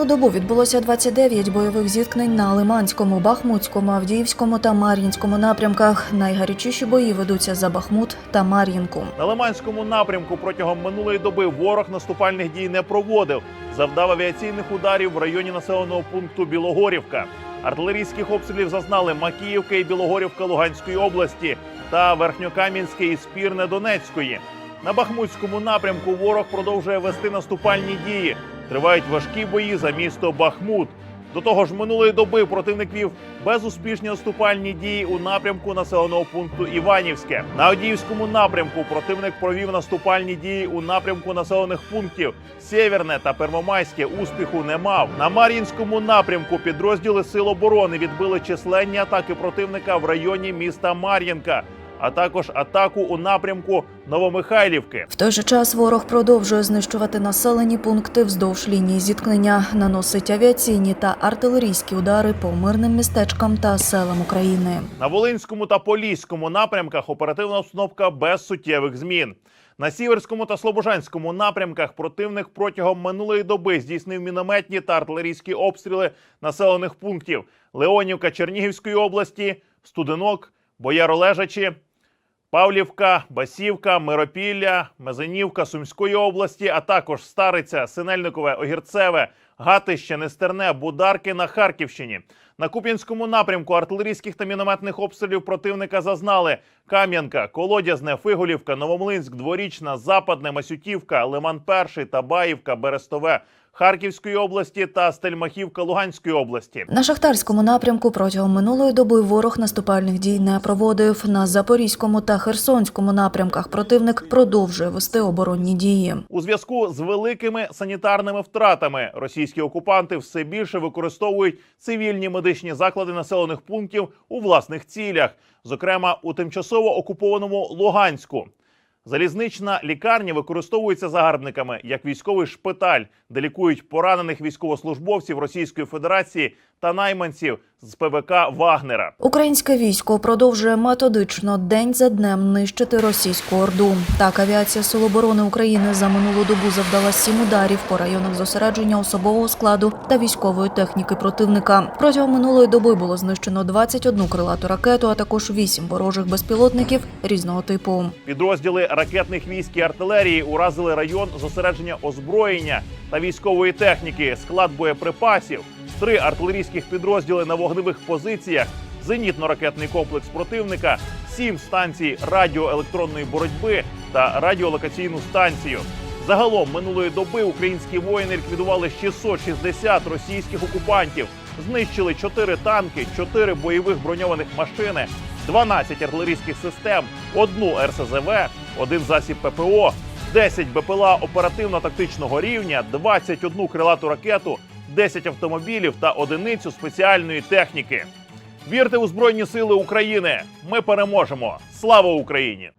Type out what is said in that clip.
Минулу добу відбулося 29 бойових зіткнень на Лиманському, Бахмутському, Авдіївському та Мар'їнському напрямках. Найгарячіші бої ведуться за Бахмут та Мар'їнку. На Лиманському напрямку протягом минулої доби ворог наступальних дій не проводив. Завдав авіаційних ударів в районі населеного пункту Білогорівка. Артилерійських обстрілів зазнали Макіївка і Білогорівка Луганської області та Верхньокам'янське і Спірне Донецької. На Бахмутському напрямку ворог продовжує вести наступальні дії. Тривають важкі бої за місто Бахмут. До того ж, минулої доби противник вів безуспішні наступальні дії у напрямку населеного пункту Іванівське. На Одіївському напрямку противник провів наступальні дії у напрямку населених пунктів Сєвєрне та Первомайське. Успіху не мав. На Мар'їнському напрямку підрозділи Сил оборони відбили численні атаки противника в районі міста Мар'їнка, а також атаку у напрямку Новомихайлівки. В той же час ворог продовжує знищувати населені пункти вздовж лінії зіткнення, наносить авіаційні та артилерійські удари по мирним містечкам та селам України. На Волинському та Поліському напрямках оперативна обстановка без суттєвих змін. На Сіверському та Слобожанському напрямках противник протягом минулої доби здійснив мінометні та артилерійські обстріли населених пунктів Леонівка Чернігівської області, Студенок, Бояролежачі, Павлівка, Басівка, Миропілля, Мезенівка Сумської області, а також Стариця, Синельникове, Огірцеве, Гатище, Нестерне, Бударки на Харківщині. На Куп'янському напрямку артилерійських та мінометних обстрілів противника зазнали Кам'янка, Колодязне, Фиголівка, Новомлинськ, Дворічна, Западне, Масютівка, Лиман Перший, Табаївка, Берестове Харківської області та Стельмахівка Луганської області. На шахтарському напрямку протягом минулої доби ворог наступальних дій не проводив. На запорізькому та херсонському напрямках противник продовжує вести оборонні дії. У зв'язку з великими санітарними втратами російські окупанти все більше використовують цивільні медичні заклади населених пунктів у власних цілях, зокрема у тимчасово окупованому Луганську. Залізнична лікарня використовується загарбниками як військовий шпиталь, де лікують поранених військовослужбовців Російської Федерації та найманців з ПВК Вагнера. Українське військо продовжує методично день за днем нищити російську орду. Так, авіація Сил оборони України за минулу добу завдала сім ударів по районах зосередження особового складу та військової техніки противника. Протягом минулої доби було знищено 21 крилату ракету, а також 8 ворожих безпілотників різного типу. Підрозділи ракетних військ і артилерії уразили район зосередження озброєння та військової техніки, склад боєприпасів, три артилерійських підрозділи на вогневих позиціях, зенітно-ракетний комплекс противника, сім станцій радіоелектронної боротьби та радіолокаційну станцію. Загалом минулої доби українські воїни ліквідували 660 російських окупантів, знищили 4 танки, 4 бойових броньованих машини, 12 артилерійських систем, одну РСЗВ, один засіб ППО, 10 БПЛА оперативно-тактичного рівня, 21 крилату ракету, 10 автомобілів та одиницю спеціальної техніки. Вірте у Збройні Сили України! Ми переможемо! Слава Україні!